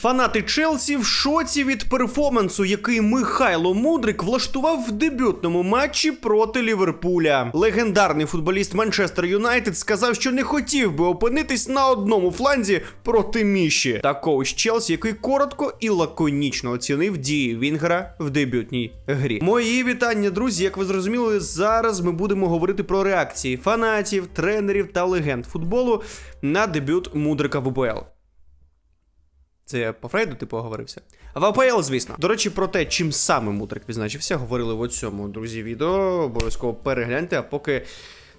Фанати Челсі в шоці від перформансу, який Михайло Мудрик влаштував в дебютному матчі проти Ліверпуля. Легендарний футболіст Манчестер Юнайтед сказав, що не хотів би опинитись на одному фланзі проти Міші. Та коуч Челсі, який коротко і лаконічно оцінив дії Вінгера в дебютній грі. Мої вітання, друзі. Як ви зрозуміли, зараз ми будемо говорити про реакції фанатів, тренерів та легенд футболу на дебют Мудрика в УБЛ. Це я по Фрейду типу оговорився. В АПЛ, звісно. До речі, про те, чим саме Мудрик відзначився, говорили в цьому, друзі, відео. Обов'язково перегляньте, а поки.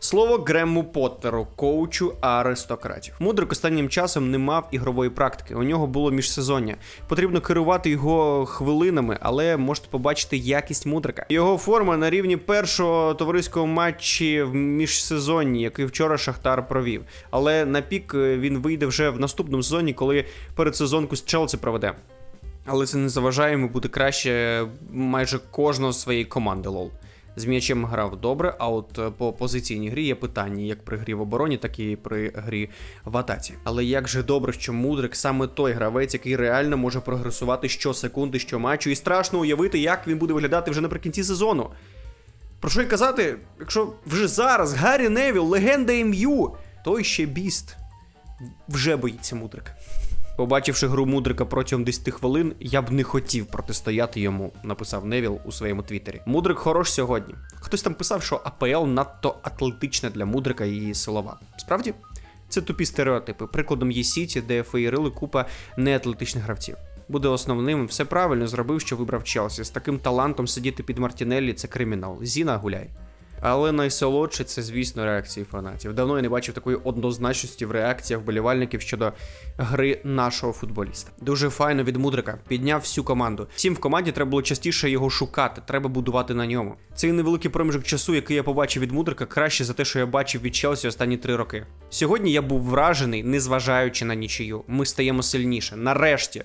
Слово Грему Поттеру, коучу аристократів. Мудрик останнім часом не мав ігрової практики. У нього було міжсезоння. Потрібно керувати його хвилинами, але можете побачити якість мудрика. Його форма на рівні першого товариського матчі в міжсезонні, який вчора Шахтар провів. Але на пік е, він вийде вже в наступному сезоні, коли передсезонку з Челсі проведе. Але це не заважає йому бути краще майже кожного своєї команди лол. З м'ячем грав добре, а от е, по позиційній грі є питання як при грі в обороні, так і при грі в атаці. Але як же добре, що Мудрик саме той гравець, який реально може прогресувати щосекунди, щоматчу, і страшно уявити, як він буде виглядати вже наприкінці сезону. Про що й казати, якщо вже зараз Гаррі Невіл, легенда МЮ, той ще біст. Вже боїться Мудрик. Побачивши гру Мудрика протягом 10 хвилин, я б не хотів протистояти йому, написав Невіл у своєму твіттері. Мудрик хорош сьогодні. Хтось там писав, що АПЛ надто атлетична для Мудрика і силова. Справді? Це тупі стереотипи. Прикладом є Сіті, де феєрили купа неатлетичних гравців. Буде основним, все правильно зробив, що вибрав Челсі. З таким талантом сидіти під Мартінеллі це кримінал. Зіна гуляй. Але найсолодше це, звісно, реакції фанатів. Давно я не бачив такої однозначності в реакціях вболівальників щодо гри нашого футболіста. Дуже файно від мудрика. Підняв всю команду. Всім в команді треба було частіше його шукати, треба будувати на ньому. Цей невеликий проміжок часу, який я побачив від мудрика, краще за те, що я бачив від Челсі останні три роки. Сьогодні я був вражений, незважаючи на нічию. Ми стаємо сильніше. Нарешті.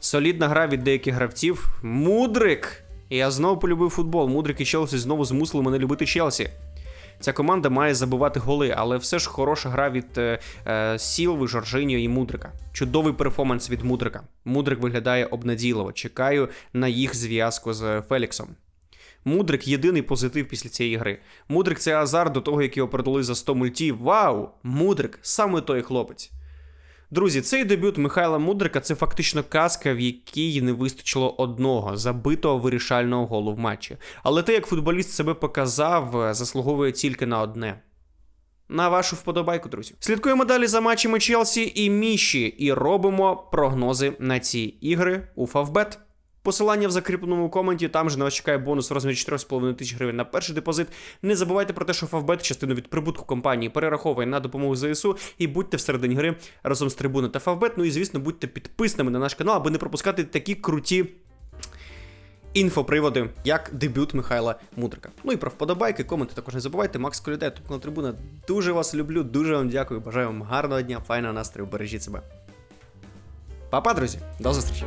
Солідна гра від деяких гравців. Мудрик! І я знову полюбив футбол. Мудрик і Челсі знову змусили мене любити Челсі. Ця команда має забивати голи, але все ж хороша гра від е, е, Сілви, Жоржиньо і Мудрика. Чудовий перформанс від Мудрика. Мудрик виглядає обнадійливо. Чекаю на їх зв'язку з Феліксом. Мудрик єдиний позитив після цієї гри. Мудрик це азар до того, як його продали за 100 мультів. Вау! Мудрик саме той хлопець. Друзі, цей дебют Михайла Мудрика це фактично казка, в якій не вистачило одного забитого вирішального голу в матчі. Але те, як футболіст себе показав, заслуговує тільки на одне. На вашу вподобайку, друзі. Слідкуємо далі за матчами Челсі і Міші і робимо прогнози на ці ігри у Фавбет. Посилання в закріпленому коменті, там же на вас чекає бонус в розмірі 4,5 тисяч гривень на перший депозит. Не забувайте про те, що Фавбет частину від прибутку компанії перераховує на допомогу ЗСУ і будьте всередині гри разом з трибуни та Фавбет. Ну і звісно, будьте підписними на наш канал, аби не пропускати такі круті. Інфоприводи, як дебют Михайла Мудрика. Ну і про вподобайки, коменти також не забувайте. Макс Колідей, тут на трибуна. Дуже вас люблю, дуже вам дякую. Бажаю вам гарного дня, файного настрою, бережіть себе. Па-па, друзі, до зустрічі!